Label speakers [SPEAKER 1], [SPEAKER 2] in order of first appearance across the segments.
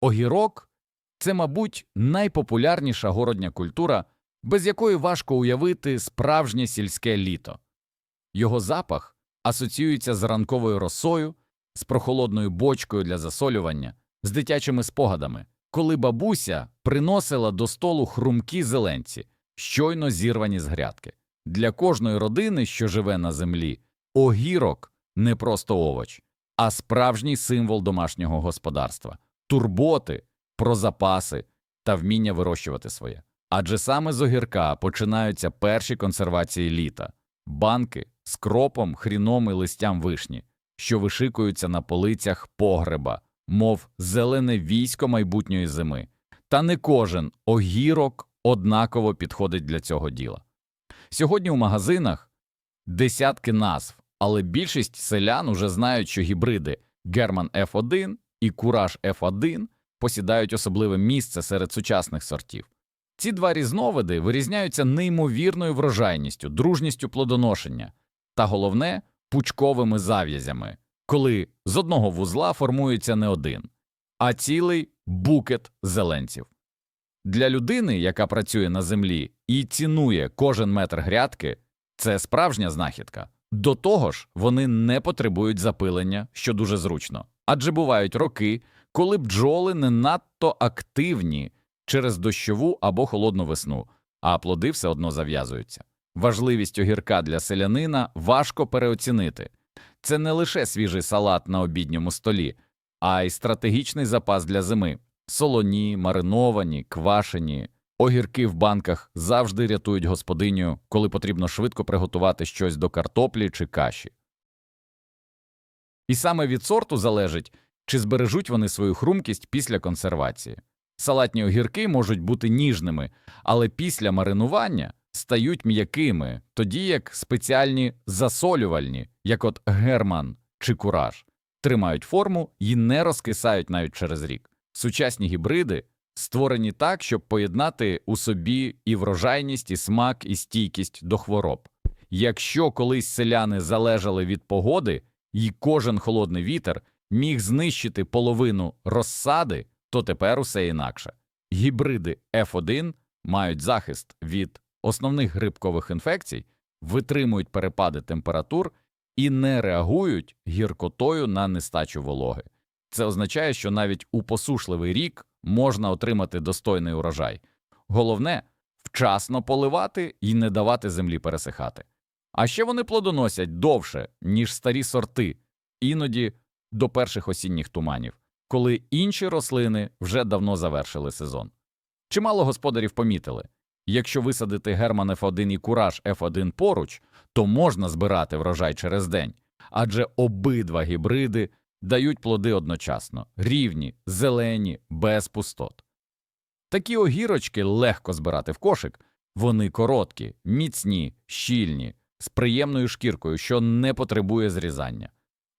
[SPEAKER 1] Огірок це, мабуть, найпопулярніша городня культура, без якої важко уявити справжнє сільське літо. Його запах асоціюється з ранковою росою, з прохолодною бочкою для засолювання, з дитячими спогадами, коли бабуся приносила до столу хрумкі зеленці, щойно зірвані з грядки. Для кожної родини, що живе на землі, огірок не просто овоч, а справжній символ домашнього господарства, турботи про запаси та вміння вирощувати своє. Адже саме з огірка починаються перші консервації літа, банки з кропом, хріном і листям вишні, що вишикуються на полицях погреба, мов зелене військо майбутньої зими. Та не кожен огірок однаково підходить для цього діла. Сьогодні у магазинах десятки назв, але більшість селян уже знають, що гібриди Герман F1 і Кураж F1 посідають особливе місце серед сучасних сортів. Ці два різновиди вирізняються неймовірною врожайністю, дружністю плодоношення та, головне, пучковими зав'язями, коли з одного вузла формується не один, а цілий букет зеленців. Для людини, яка працює на землі і цінує кожен метр грядки, це справжня знахідка. До того ж, вони не потребують запилення, що дуже зручно, адже бувають роки, коли бджоли не надто активні через дощову або холодну весну, а плоди все одно зав'язуються. Важливість огірка для селянина важко переоцінити. Це не лише свіжий салат на обідньому столі, а й стратегічний запас для зими. Солоні, мариновані, квашені, огірки в банках завжди рятують господиню, коли потрібно швидко приготувати щось до картоплі чи каші. І саме від сорту залежить, чи збережуть вони свою хрумкість після консервації. Салатні огірки можуть бути ніжними, але після маринування стають м'якими, тоді як спеціальні засолювальні, як от герман чи кураж, тримають форму і не розкисають навіть через рік. Сучасні гібриди створені так, щоб поєднати у собі і врожайність, і смак, і стійкість до хвороб. Якщо колись селяни залежали від погоди, і кожен холодний вітер міг знищити половину розсади, то тепер усе інакше. Гібриди F1 мають захист від основних грибкових інфекцій, витримують перепади температур і не реагують гіркотою на нестачу вологи. Це означає, що навіть у посушливий рік можна отримати достойний урожай. Головне вчасно поливати і не давати землі пересихати. А ще вони плодоносять довше, ніж старі сорти, іноді до перших осінніх туманів, коли інші рослини вже давно завершили сезон. Чимало господарів помітили якщо висадити Герман F1 і Кураж F1 поруч, то можна збирати врожай через день, адже обидва гібриди дають плоди одночасно, рівні, зелені, без пустот. Такі огірочки легко збирати в кошик, вони короткі, міцні, щільні, з приємною шкіркою, що не потребує зрізання.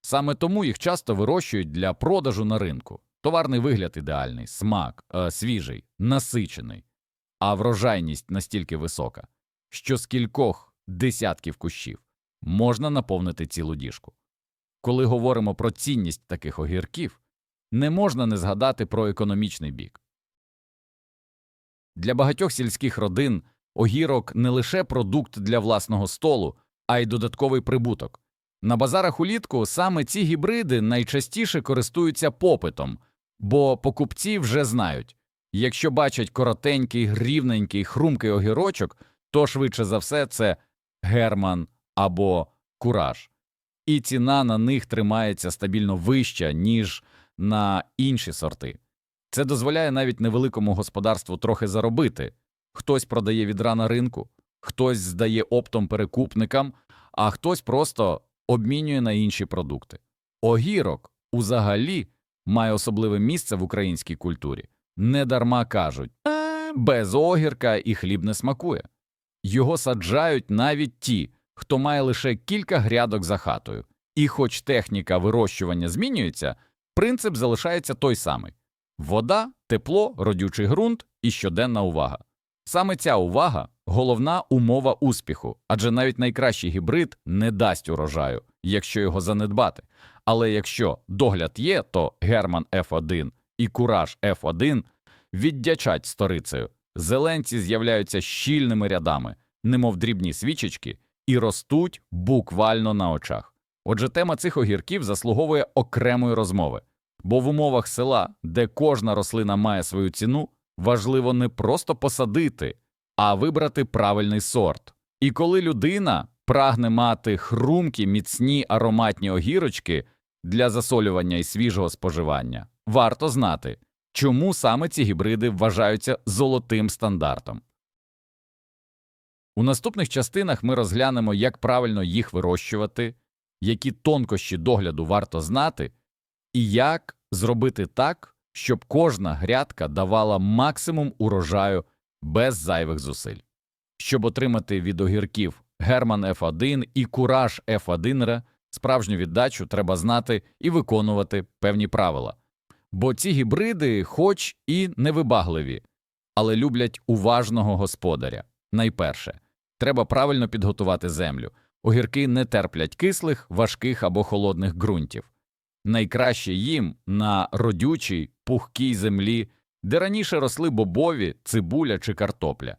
[SPEAKER 1] Саме тому їх часто вирощують для продажу на ринку. Товарний вигляд ідеальний, смак е, свіжий, насичений, а врожайність настільки висока, що з кількох десятків кущів можна наповнити цілу діжку. Коли говоримо про цінність таких огірків, не можна не згадати про економічний бік. Для багатьох сільських родин огірок не лише продукт для власного столу, а й додатковий прибуток. На базарах улітку саме ці гібриди найчастіше користуються попитом, бо покупці вже знають якщо бачать коротенький, рівненький, хрумкий огірочок, то швидше за все це герман або кураж і ціна на них тримається стабільно вища, ніж на інші сорти. Це дозволяє навіть невеликому господарству трохи заробити хтось продає відра на ринку, хтось здає оптом перекупникам, а хтось просто обмінює на інші продукти. Огірок узагалі має особливе місце в українській культурі. Недарма кажуть «Е, без огірка і хліб не смакує. Його саджають навіть ті, хто має лише кілька грядок за хатою. І хоч техніка вирощування змінюється, принцип залишається той самий вода, тепло, родючий ґрунт і щоденна увага. Саме ця увага головна умова успіху, адже навіть найкращий гібрид не дасть урожаю, якщо його занедбати. Але якщо догляд є, то Герман F1 і кураж F1 віддячать сторицею. Зеленці з'являються щільними рядами, немов дрібні свічечки, і ростуть буквально на очах. Отже, тема цих огірків заслуговує окремої розмови, бо в умовах села, де кожна рослина має свою ціну, важливо не просто посадити, а вибрати правильний сорт. І коли людина прагне мати хрумкі, міцні ароматні огірочки для засолювання і свіжого споживання, варто знати, чому саме ці гібриди вважаються золотим стандартом. У наступних частинах ми розглянемо, як правильно їх вирощувати, які тонкощі догляду варто знати, і як зробити так, щоб кожна грядка давала максимум урожаю без зайвих зусиль. Щоб отримати від огірків Герман F1 і Кураж F1 справжню віддачу треба знати і виконувати певні правила. Бо ці гібриди, хоч і невибагливі, але люблять уважного господаря. Найперше, треба правильно підготувати землю. Огірки не терплять кислих, важких або холодних ґрунтів. Найкраще їм на родючій, пухкій землі, де раніше росли бобові, цибуля чи картопля.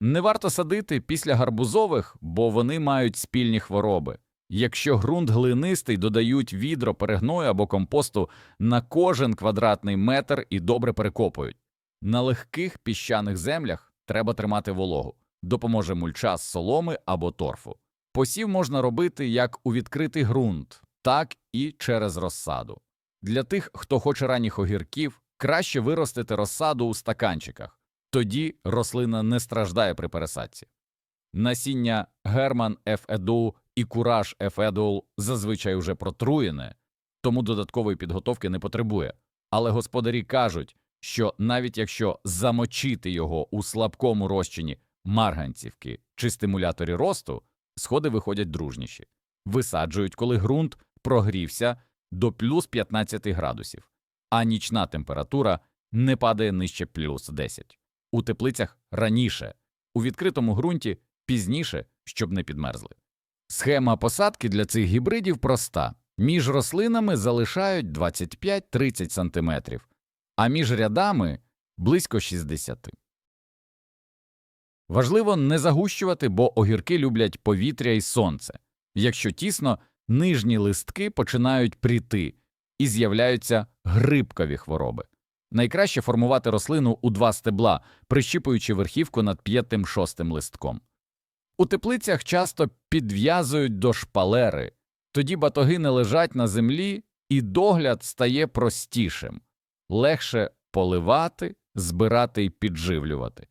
[SPEAKER 1] Не варто садити після гарбузових, бо вони мають спільні хвороби. Якщо ґрунт глинистий, додають відро перегною або компосту на кожен квадратний метр і добре перекопують. На легких піщаних землях треба тримати вологу, допоможе мульча з соломи або торфу. Посів можна робити як у відкритий ґрунт, так і через розсаду. Для тих, хто хоче ранніх огірків, краще виростити розсаду у стаканчиках, тоді рослина не страждає при пересадці. Насіння Герман F. і Кураж F. зазвичай уже протруєне, тому додаткової підготовки не потребує. Але господарі кажуть, що навіть якщо замочити його у слабкому розчині марганцівки чи стимуляторі росту, сходи виходять дружніші, висаджують, коли ґрунт прогрівся до плюс 15 градусів, а нічна температура не падає нижче плюс 10. У теплицях раніше, у відкритому ґрунті пізніше, щоб не підмерзли. Схема посадки для цих гібридів проста між рослинами залишають 25-30 см, а між рядами близько 60 Важливо не загущувати, бо огірки люблять повітря і сонце. Якщо тісно, нижні листки починають пріти і з'являються грибкові хвороби. Найкраще формувати рослину у два стебла, прищіпуючи верхівку над п'ятим шостим листком. У теплицях часто підв'язують до шпалери, тоді батоги не лежать на землі, і догляд стає простішим, легше поливати, збирати і підживлювати.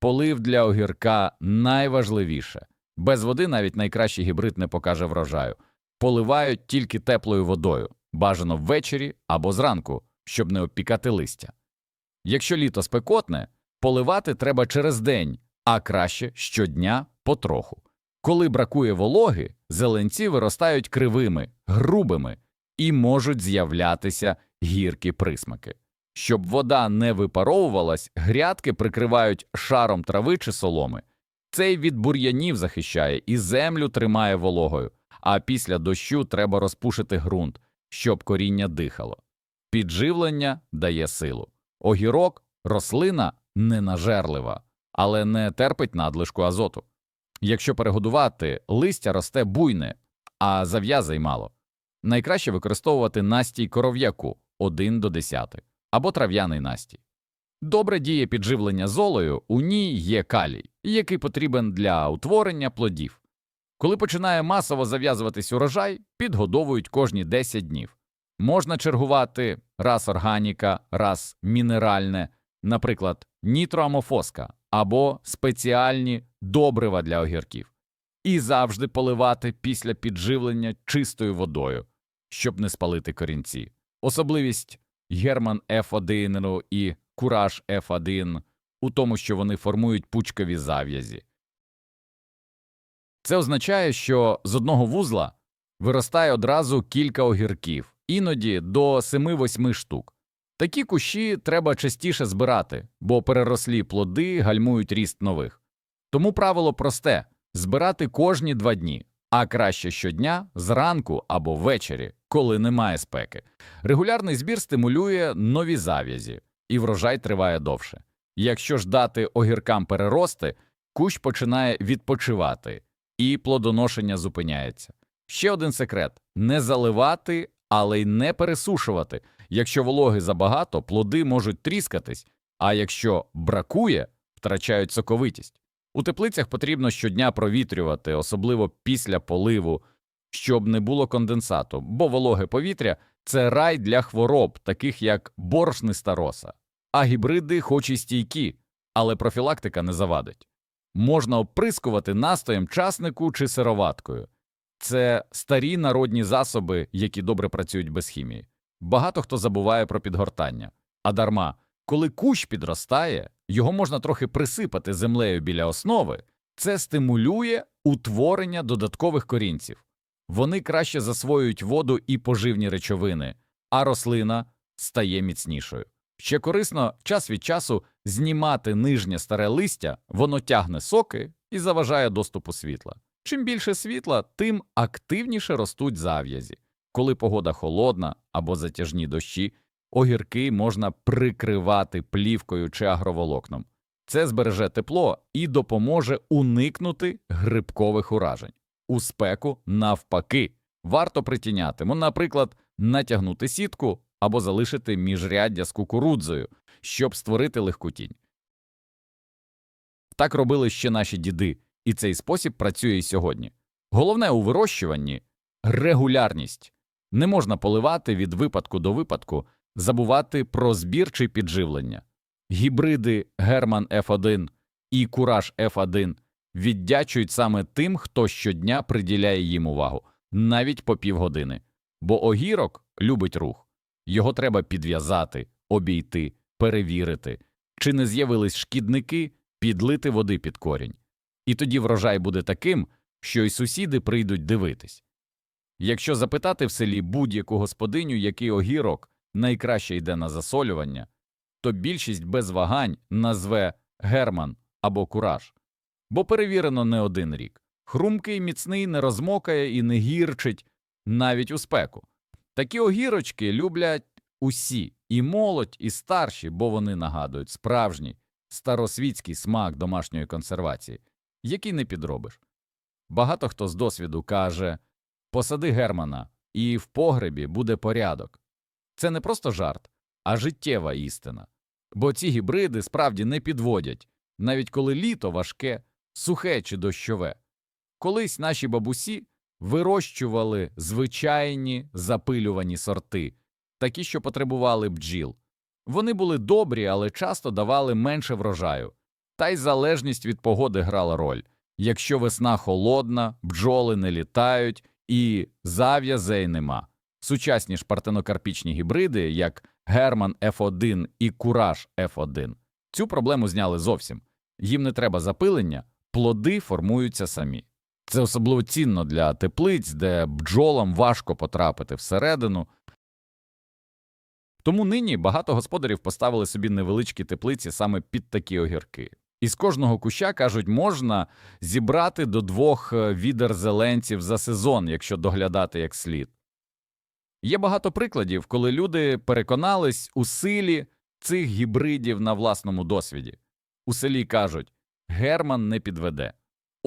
[SPEAKER 1] Полив для огірка найважливіше без води навіть найкращий гібрид не покаже врожаю, поливають тільки теплою водою, бажано ввечері або зранку, щоб не опікати листя. Якщо літо спекотне, поливати треба через день, а краще щодня потроху. Коли бракує вологи, зеленці виростають кривими, грубими і можуть з'являтися гіркі присмаки. Щоб вода не випаровувалась, грядки прикривають шаром трави чи соломи. Цей від бур'янів захищає і землю тримає вологою, а після дощу треба розпушити ґрунт, щоб коріння дихало. Підживлення дає силу. Огірок рослина ненажерлива, але не терпить надлишку азоту. Якщо перегодувати, листя росте буйне, а зав'язей мало. Найкраще використовувати настій коров'яку 1 до 10 або трав'яний настій. Добре діє підживлення золою, у ній є калій, який потрібен для утворення плодів. Коли починає масово зав'язуватись урожай, підгодовують кожні 10 днів. Можна чергувати раз органіка, раз мінеральне, наприклад, нітроамофоска або спеціальні добрива для огірків, і завжди поливати після підживлення чистою водою, щоб не спалити корінці. Особливість Герман F1 і Кураж F1 у тому, що вони формують пучкові зав'язі. Це означає, що з одного вузла виростає одразу кілька огірків, іноді до 7-8 штук. Такі кущі треба частіше збирати, бо перерослі плоди гальмують ріст нових. Тому правило просте збирати кожні два дні, а краще щодня, зранку або ввечері, коли немає спеки. Регулярний збір стимулює нові зав'язі, і врожай триває довше. Якщо ж дати огіркам перерости, кущ починає відпочивати, і плодоношення зупиняється. Ще один секрет не заливати, але й не пересушувати. Якщо вологи забагато, плоди можуть тріскатись, а якщо бракує, втрачають соковитість. У теплицях потрібно щодня провітрювати, особливо після поливу, щоб не було конденсату, бо вологе повітря це рай для хвороб, таких як борошниста роса. А гібриди хоч і стійкі, але профілактика не завадить. Можна оприскувати настоєм часнику чи сироваткою. Це старі народні засоби, які добре працюють без хімії. Багато хто забуває про підгортання. А дарма, коли кущ підростає, його можна трохи присипати землею біля основи, це стимулює утворення додаткових корінців. Вони краще засвоюють воду і поживні речовини, а рослина стає міцнішою. Ще корисно час від часу знімати нижнє старе листя, воно тягне соки і заважає доступу світла. Чим більше світла, тим активніше ростуть зав'язі. Коли погода холодна або затяжні дощі, огірки можна прикривати плівкою чи агроволокном. Це збереже тепло і допоможе уникнути грибкових уражень. У спеку, навпаки, варто притінятиму, наприклад, натягнути сітку або залишити міжряддя з кукурудзою, щоб створити легку тінь. Так робили ще наші діди, і цей спосіб працює і сьогодні. Головне у вирощуванні регулярність. Не можна поливати від випадку до випадку, забувати про збір чи підживлення. Гібриди Герман F1 і Кураж F1 віддячують саме тим, хто щодня приділяє їм увагу, навіть по півгодини. Бо огірок любить рух. Його треба підв'язати, обійти, перевірити, чи не з'явились шкідники, підлити води під корінь. І тоді врожай буде таким, що й сусіди прийдуть дивитись. Якщо запитати в селі будь-яку господиню, який огірок найкраще йде на засолювання, то більшість без вагань назве Герман або Кураж, бо перевірено не один рік. Хрумкий, міцний, не розмокає і не гірчить навіть у спеку. Такі огірочки люблять усі, і молодь, і старші, бо вони нагадують справжній старосвітський смак домашньої консервації, який не підробиш. Багато хто з досвіду каже посади Германа, і в погребі буде порядок. Це не просто жарт, а життєва істина. Бо ці гібриди справді не підводять, навіть коли літо важке, сухе чи дощове. Колись наші бабусі вирощували звичайні запилювані сорти, такі, що потребували бджіл. Вони були добрі, але часто давали менше врожаю, та й залежність від погоди грала роль. Якщо весна холодна, бджоли не літають і зав'язей нема. Сучасні ж партенокарпічні гібриди, як Герман F1 і Кураж F1, цю проблему зняли зовсім. Їм не треба запилення, плоди формуються самі. Це особливо цінно для теплиць, де бджолам важко потрапити всередину. Тому нині багато господарів поставили собі невеличкі теплиці саме під такі огірки. Із кожного куща, кажуть, можна зібрати до двох е, відер зеленців за сезон, якщо доглядати як слід. Є багато прикладів, коли люди переконались у силі цих гібридів на власному досвіді. У селі кажуть Герман не підведе.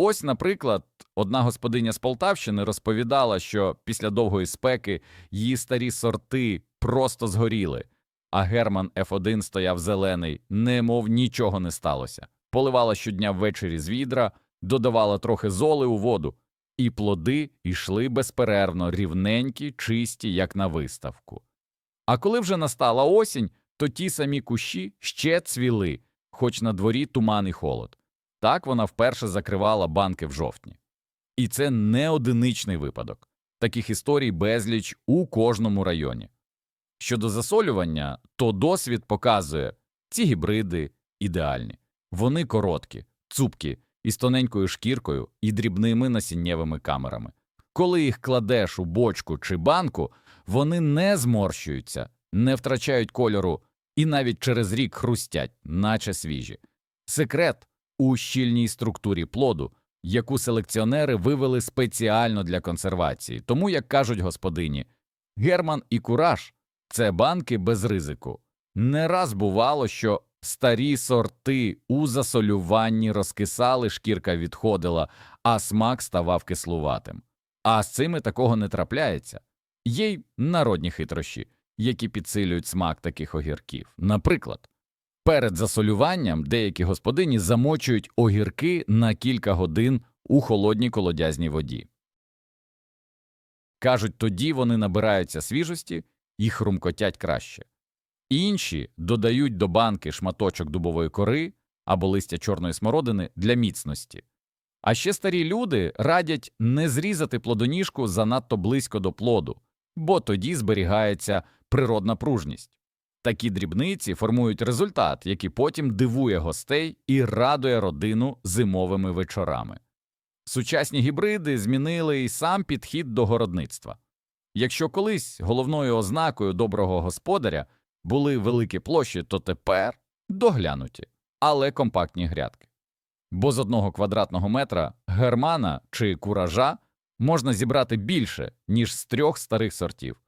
[SPEAKER 1] Ось, наприклад, одна господиня з Полтавщини розповідала, що після довгої спеки її старі сорти просто згоріли, а Герман F1 стояв зелений, немов нічого не сталося. Поливала щодня ввечері з відра, додавала трохи золи у воду, і плоди йшли безперервно, рівненькі, чисті, як на виставку. А коли вже настала осінь, то ті самі кущі ще цвіли, хоч на дворі туман і холод. Так вона вперше закривала банки в жовтні. І це не одиничний випадок. Таких історій безліч у кожному районі. Щодо засолювання, то досвід показує ці гібриди ідеальні. Вони короткі, цупкі, із тоненькою шкіркою і дрібними насіннєвими камерами. Коли їх кладеш у бочку чи банку, вони не зморщуються, не втрачають кольору і навіть через рік хрустять, наче свіжі. Секрет у щільній структурі плоду, яку селекціонери вивели спеціально для консервації. Тому, як кажуть господині, Герман і Кураж це банки без ризику. Не раз бувало, що старі сорти у засолюванні розкисали, шкірка відходила, а смак ставав кислуватим. А з цими такого не трапляється. Є й народні хитрощі, які підсилюють смак таких огірків. Наприклад, перед засолюванням деякі господині замочують огірки на кілька годин у холодній колодязній воді. Кажуть, тоді вони набираються свіжості і хрумкотять краще. Інші додають до банки шматочок дубової кори або листя чорної смородини для міцності. А ще старі люди радять не зрізати плодоніжку занадто близько до плоду, бо тоді зберігається природна пружність. Такі дрібниці формують результат, який потім дивує гостей і радує родину зимовими вечорами. Сучасні гібриди змінили і сам підхід до городництва. Якщо колись головною ознакою доброго господаря були великі площі, то тепер доглянуті, але компактні грядки. Бо з одного квадратного метра германа чи куража можна зібрати більше, ніж з трьох старих сортів.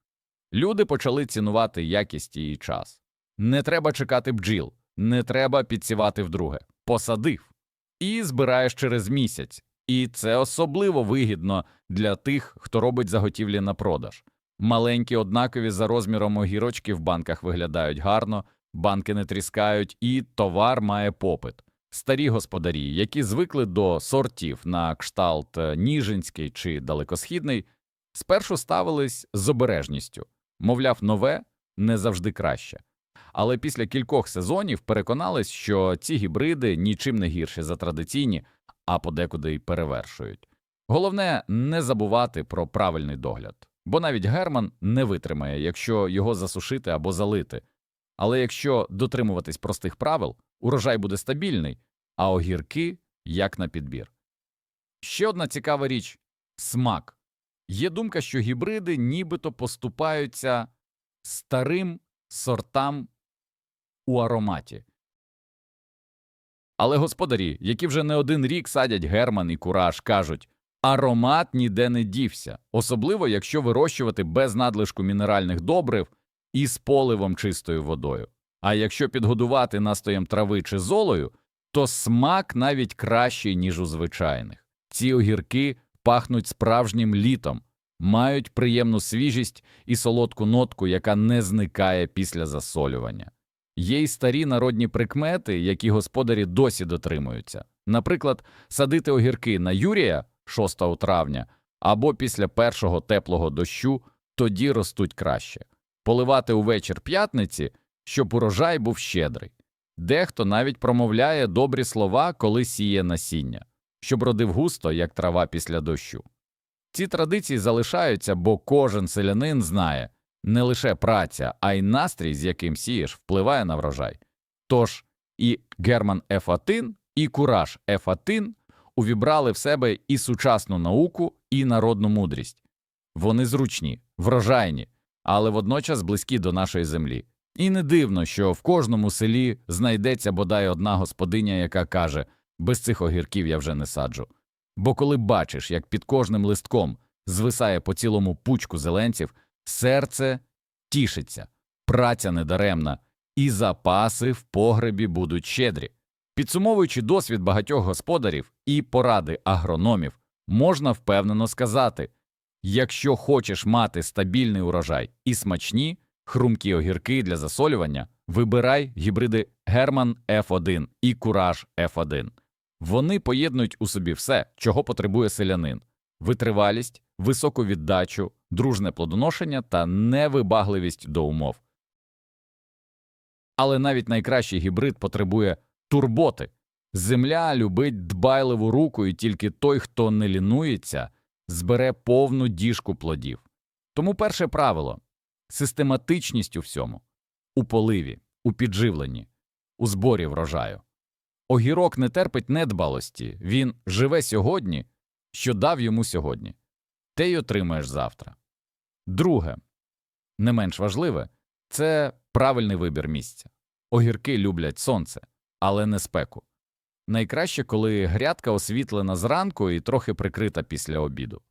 [SPEAKER 1] Люди почали цінувати якість і час. Не треба чекати бджіл, не треба підсівати вдруге. Посадив і збираєш через місяць. І це особливо вигідно для тих, хто робить заготівлі на продаж. Маленькі однакові за розміром огірочки в банках виглядають гарно, банки не тріскають, і товар має попит. Старі господарі, які звикли до сортів на кшталт е, Ніжинський чи далекосхідний, спершу ставились з обережністю, мовляв, нове не завжди краще. Але після кількох сезонів переконались, що ці гібриди нічим не гірші за традиційні, а подекуди й перевершують. Головне не забувати про правильний догляд, бо навіть герман не витримає, якщо його засушити або залити. Але якщо дотримуватись простих правил, урожай буде стабільний, а огірки як на підбір. Ще одна цікава річ смак. Є думка, що гібриди нібито поступаються старим сортам у ароматі. Але господарі, які вже не один рік садять герман і кураж, кажуть аромат ніде не дівся, особливо якщо вирощувати без надлишку мінеральних добрив і з поливом чистою водою. А якщо підгодувати настоєм трави чи золою, то смак навіть кращий, ніж у звичайних. Ці огірки пахнуть справжнім літом, мають приємну свіжість і солодку нотку, яка не зникає після засолювання. Є й старі народні прикмети, які господарі досі дотримуються. Наприклад, садити огірки на Юрія 6 травня або після першого теплого дощу, тоді ростуть краще, поливати увечір п'ятниці, щоб урожай був щедрий. Дехто навіть промовляє добрі слова, коли сіє насіння, щоб родив густо, як трава після дощу. Ці традиції залишаються, бо кожен селянин знає не лише праця, а й настрій, з яким сієш, впливає на врожай. Тож і Герман Ефатин, і Кураж Ефатин увібрали в себе і сучасну науку, і народну мудрість. Вони зручні, врожайні, але водночас близькі до нашої землі. І не дивно, що в кожному селі знайдеться бодай одна господиня, яка каже без цих огірків я вже не саджу. Бо коли бачиш, як під кожним листком звисає по цілому пучку зеленців, серце тішиться, праця недаремна, і запаси в погребі будуть щедрі. Підсумовуючи досвід багатьох господарів і поради агрономів, можна впевнено сказати якщо хочеш мати стабільний урожай і смачні, хрумкі огірки для засолювання, вибирай гібриди Герман F1 і Кураж F1. Вони поєднують у собі все, чого потребує селянин витривалість, високу віддачу, дружне плодоношення та невибагливість до умов. Але навіть найкращий гібрид потребує турботи. Земля любить дбайливу руку, і тільки той, хто не лінується, збере повну діжку плодів. Тому перше правило систематичність у всьому у поливі, у підживленні, у зборі врожаю. Огірок не терпить недбалості, він живе сьогодні, що дав йому сьогодні, те й отримаєш завтра. Друге, не менш важливе, це правильний вибір місця. Огірки люблять сонце, але не спеку. Найкраще, коли грядка освітлена зранку і трохи прикрита після обіду.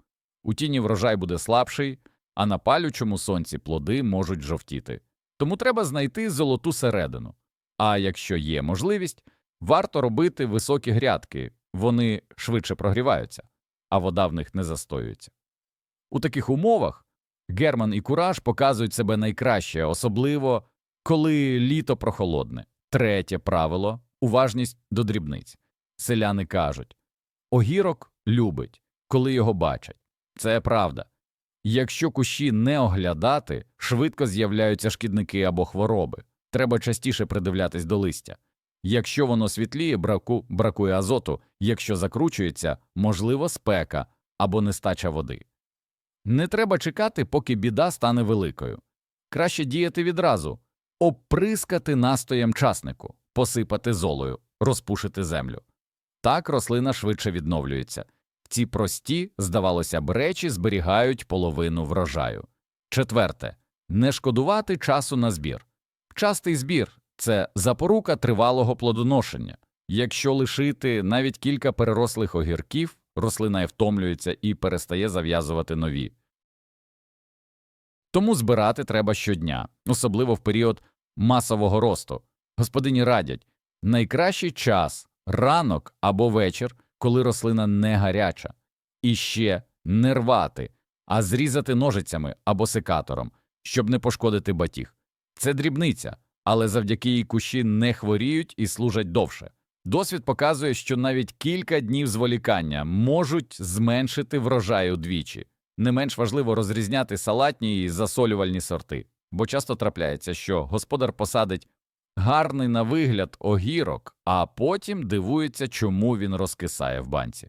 [SPEAKER 1] У тіні врожай буде слабший, а на палючому сонці плоди можуть жовтіти. Тому треба знайти золоту середину. А якщо є можливість, варто робити високі грядки, вони швидше прогріваються, а вода в них не застоюється. У таких умовах Герман і Кураж показують себе найкраще, особливо коли літо прохолодне. Третє правило уважність до дрібниць. Селяни кажуть огірок любить, коли його бачать. Це правда. Якщо кущі не оглядати, швидко з'являються шкідники або хвороби. Треба частіше придивлятись до листя. Якщо воно світліє, браку, бракує азоту, якщо закручується, можливо, спека або нестача води. Не треба чекати, поки біда стане великою. Краще діяти відразу, оприскати настоєм часнику, посипати золою, розпушити землю. Так рослина швидше відновлюється. Ці прості, здавалося б, речі зберігають половину врожаю. Четверте не шкодувати часу на збір. Частий збір це запорука тривалого плодоношення. Якщо лишити навіть кілька перерослих огірків, рослина і втомлюється і перестає зав'язувати нові. Тому збирати треба щодня, особливо в період масового росту. Господині радять найкращий час ранок або вечір, коли рослина не гаряча, і ще не рвати, а зрізати ножицями або секатором, щоб не пошкодити батіг. Це дрібниця, але завдяки їй кущі не хворіють і служать довше. Досвід показує, що навіть кілька днів зволікання можуть зменшити врожай удвічі. Не менш важливо розрізняти салатні і засолювальні сорти, бо часто трапляється, що господар посадить гарний на вигляд огірок, а потім дивується, чому він розкисає в банці.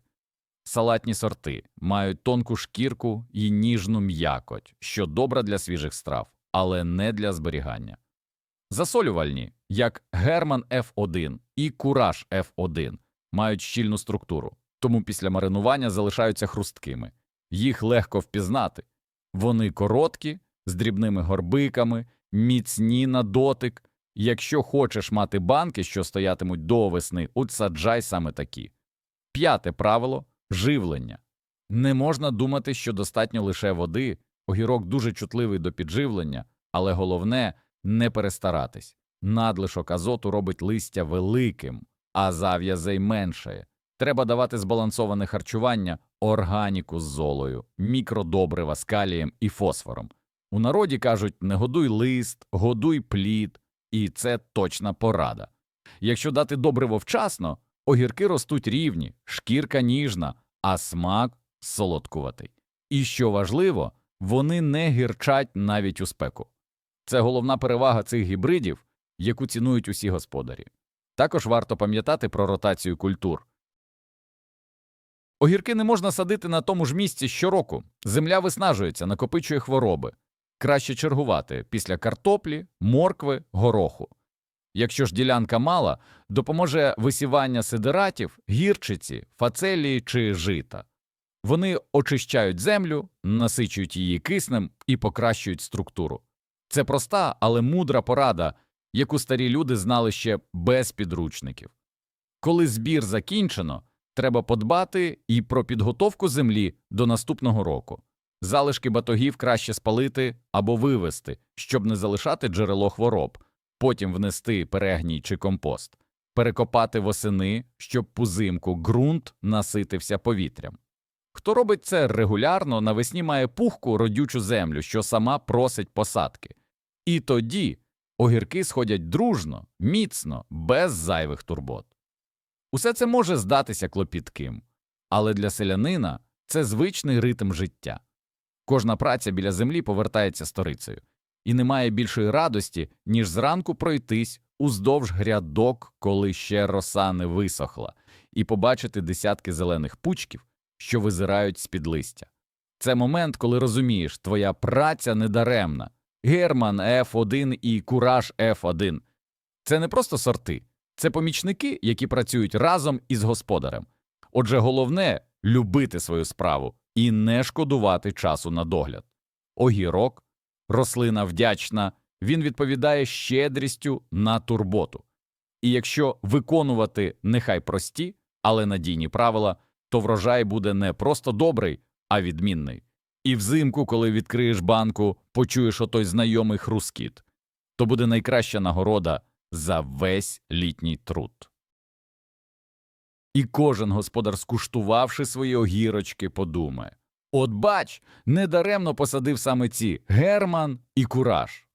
[SPEAKER 1] Салатні сорти мають тонку шкірку і ніжну м'якоть, що добра для свіжих страв, але не для зберігання. Засолювальні, як Герман F1 і Кураж F1, мають щільну структуру, тому після маринування залишаються хрусткими. Їх легко впізнати. Вони короткі, з дрібними горбиками, міцні на дотик. Якщо хочеш мати банки, що стоятимуть до весни, саджай саме такі. П'яте правило живлення. Не можна думати, що достатньо лише води, огірок дуже чутливий до підживлення, але головне не перестаратись. Надлишок азоту робить листя великим, а зав'язей меншає. Треба давати збалансоване харчування, органіку з золою, мікродобрива з калієм і фосфором. У народі кажуть не годуй лист, годуй плід, і це точна порада. Якщо дати добриво вчасно, огірки ростуть рівні, шкірка ніжна, а смак солодкуватий. І що важливо, вони не гірчать навіть у спеку. Це головна перевага цих гібридів, яку цінують усі господарі. Також варто пам'ятати про ротацію культур. Огірки не можна садити на тому ж місці щороку. Земля виснажується, накопичує хвороби. Краще чергувати після картоплі, моркви, гороху. Якщо ж ділянка мала, допоможе висівання сидератів, гірчиці, фацелії чи жита. Вони очищають землю, насичують її киснем і покращують структуру. Це проста, але мудра порада, яку старі люди знали ще без підручників. Коли збір закінчено, треба подбати і про підготовку землі до наступного року. Залишки батогів краще спалити або вивести, щоб не залишати джерело хвороб, потім внести перегній чи компост, перекопати восени, щоб пузимку ґрунт наситився повітрям. Хто робить це регулярно, навесні має пухку родючу землю, що сама просить посадки. І тоді огірки сходять дружно, міцно, без зайвих турбот. Усе це може здатися клопітким, але для селянина це звичний ритм життя. Кожна праця біля землі повертається сторицею, і немає більшої радості, ніж зранку пройтись уздовж грядок, коли ще роса не висохла, і побачити десятки зелених пучків, що визирають з-під листя. Це момент, коли розумієш, твоя праця недаремна. Герман F1 і Кураж F1 – це не просто сорти, це помічники, які працюють разом із господарем. Отже, головне любити свою справу і не шкодувати часу на догляд. Огірок, рослина вдячна, він відповідає щедрістю на турботу. І якщо виконувати нехай прості, але надійні правила, то врожай буде не просто добрий, а відмінний. І взимку, коли відкриєш банку, почуєш отой знайомий хрускіт, то буде найкраща нагорода за весь літній труд. І кожен господар, скуштувавши свої огірочки, подумає От бач, недаремно посадив саме ці Герман і Кураж.